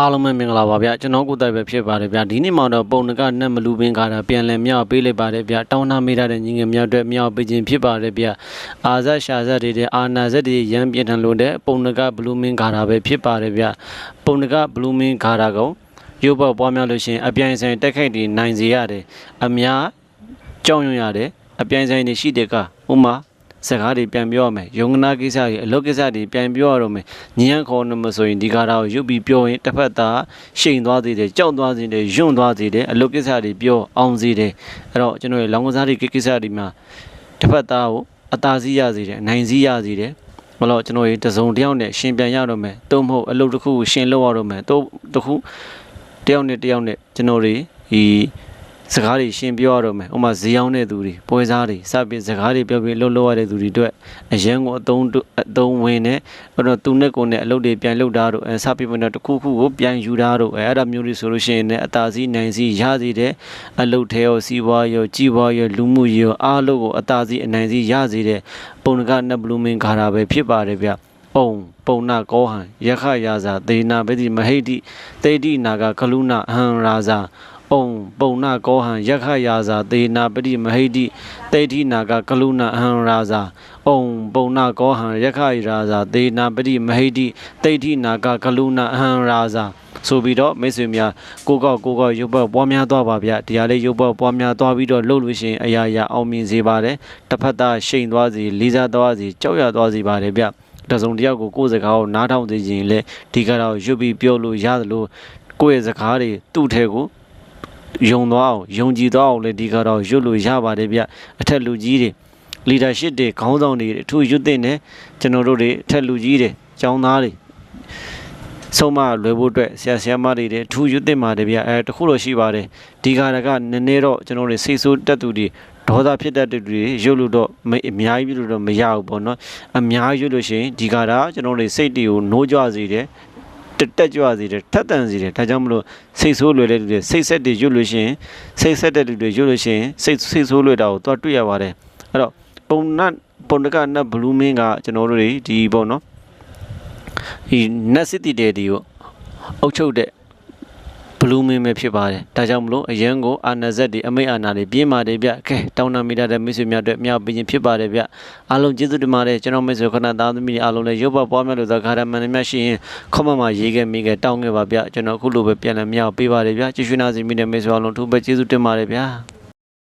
အားလုံးပဲမင်္ဂလာပါဗျကျွန်တော်ကိုယ်တိုင်ပဲဖြစ်ပါတယ်ဗျဒီနေ့မှတော့ပုံနကနတ်မလူပင်ကားတာပြန်လည်မြောက်ပေးလိုက်ပါတယ်ဗျတောင်းနာမိရတဲ့ညီငယ်များအတွက်မြောက်ပေးခြင်းဖြစ်ပါတယ်ဗျအာဇတ်ရှာဇတ်တွေတဲ့အာနာဇတ်တွေရမ်းပြင်းထန်လို့တဲ့ပုံနကဘလူးမင်းကားတာပဲဖြစ်ပါတယ်ဗျပုံနကဘလူးမင်းကားတာကိုရုပ်ပေါက်ပွားများလို့ရှရင်အပြိုင်ဆိုင်တက်ခိုက်တွေနိုင်စေရတယ်အများကြောက်ရွံ့ရတယ်အပြိုင်ဆိုင်တွေရှိတဲ့ကဥမာ စကားတွေပြန်ပြောရမယ်ယုံနာကိစ္စတွေအလုပ်ကိစ္စတွေပြန်ပြောရတော့မယ်ညံခေါ်နေမဆိုရင်ဒီကားတော့ရုပ်ပြီးပြောရင်တစ်ဖက်သားရှိန်သွားသေးတယ်ကြောက်သွားသေးတယ်ယွန့်သွားသေးတယ်အလုပ်ကိစ္စတွေပြောအောင်စေတယ်အဲ့တော့ကျွန်တော်ရဲ့လောင်ကစားတွေကိစ္စတွေမှာတစ်ဖက်သားကိုအသာစီးရစေတယ်အနိုင်စီးရစေတယ်ဘလို့ကျွန်တော်ရေတစုံတစ်ယောက်နဲ့ရှင်ပြန်ရတော့မယ်သို့မဟုတ်အလုပ်တစ်ခုကိုရှင်လုပ်ရတော့မယ်သို့တစ်ခုတစ်ယောက်နဲ့တစ်ယောက်နဲ့ကျွန်တော်တွေဒီ စကားတွေရှင်းပြောရတော့မယ်ဥပမာဈေးရောက်တဲ့သူတွေပွဲစားတွေစပြီးစကားတွေပြောပြီးလှုပ်လှုပ်ရတဲ့သူတွေအတွက်အရန်ကိုအတုံးအတုံးဝင်နေအဲ့တော့သူနဲ့ကိုယ်နဲ့အလုပ်တွေပြန်လုပ်တာတို့အဲစပြီးမှတော့တစ်ခုခုကိုပြန်ယူတာတို့အဲအဲ့ဒါမျိုးတွေဆိုလို့ရှိရင်လည်းအသာစီးနိုင်စီးရစီတဲ့အလုပ်ထဲရောစီးပွားရောကြီးပွားရောလူမှုရောအားလုံးကိုအသာစီးအနိုင်စီးရစီတဲ့ပုံကနတ်ဘလူးမင်းခါတာပဲဖြစ်ပါတယ်ဗျပုံပုံနာကောဟံယခရာဇာဒေနာပတိမဟိတိတေတိနာဂကလုဏအဟံရာဇာ ပုံပုံနာကောဟံယခရာဇာသေနာပတိမဟိတိတေဋ္ဌိနာကကလုဏအဟံရာဇာပုံပုံနာကောဟံယခရာဇာသေနာပတိမဟိတိတေဋ္ဌိနာကကလုဏအဟံရာဇာဆိုပြီးတော့မိတ်ဆွေများကိုကောက်ကိုကောက်ရုပ်ပတ်ပွားများသွားပါဗျတရားလေးရုပ်ပတ်ပွားများသွားပြီးတော့လှုပ်လို့ရှိရင်အရာရာအောင်မြင်စေပါတယ်တစ်ဖက်သားရှိန်သွားစီလေးစားသွားစီကြောက်ရသွားစီပါတယ်ဗျတစုံတစ်ယောက်ကိုကိုယ်စကားကိုနားထောင်စေခြင်းလေဒီကတော့ရွတ်ပြီးပြောလို့ရတယ်လို့ကိုယ့်ရဲ့စကားတွေသူ့ထဲကို ယုံသွားအောင်ယုံကြည်သွားအောင်လည်းဒီကတော့ရွတ်လို့ရပါတယ်ဗျအထက်လူကြီးတွေ leadership တွေခေါင်းဆောင်တွေအထူးရွတ်တဲ့နဲ့ကျွန်တော်တို့တွေအထက်လူကြီးတွေကျောင်းသားတွေဆုံးမလွယ်ဖို့အတွက်ဆရာဆရာမတွေတွေအထူးရွတ်တဲ့ပါတယ်ဗျအဲတခုလို့ရှိပါတယ်ဒီကရကနည်းနည်းတော့ကျွန်တော်တို့စိတ်ဆိုးတက်သူတွေဒေါသဖြစ်တတ်တဲ့သူတွေရွတ်လို့တော့မအများကြီးလို့တော့မရဘူးပေါ့နော်အများကြီးရွတ်လို့ရှိရင်ဒီကရာကျွန်တော်တို့စိတ်တွေကိုနိုးကြွစေတယ် တက်တက်ကြွစေတယ်ထက်တန်စေတယ်ဒါကြောင့်မလို့စိတ်ဆိုးလွယ်တဲ့လူတွေစိတ်ဆက်တွေရွတ်လို့ရှိရင်စိတ်ဆက်တဲ့လူတွေရွတ်လို့ရှိရင်စိတ်စိတ်ဆိုးလွယ်တာကိုသွားတွေ့ရပါတယ်အဲ့တော့ပုံနတ်ပုံတကနတ်ဘလူးမင်းကကျွန်တော်တို့တွေဒီပေါ့နော်ဒီနတ်စစ်တီတဲ့ဒီကိုအုပ်ချုပ်တဲ့ ဘလူးမင်းပဲဖြစ်ပါတယ်ဒါကြောင့်မလို့အရန်ကိုအာနာဇက်တွေအမိတ်အာနာတွေပြင်းပါတယ်ဗျကဲတောင်းတမိတဲ့မိတ်ဆွေများအတွက်မြောက်ပြင်းဖြစ်ပါတယ်ဗျအားလုံးကျေးဇူးတင်ပါတယ်ကျွန်တော်မိတ်ဆွေခဏသားသမီးတွေအားလုံးလည်းရုပ်ပတ်ပွားများလို့သာခါရမန်များရှိရင် comment မှာရေးခဲ့မိခဲ့တောင်းခဲ့ပါဗျကျွန်တော်အခုလိုပဲပြန်လည်မြောက်ပေးပါတယ်ဗျကျေးဇူးနာစီမိတဲ့မိတ်ဆွေအားလုံးထူးပဲကျေးဇူးတင်ပါတယ်ဗျ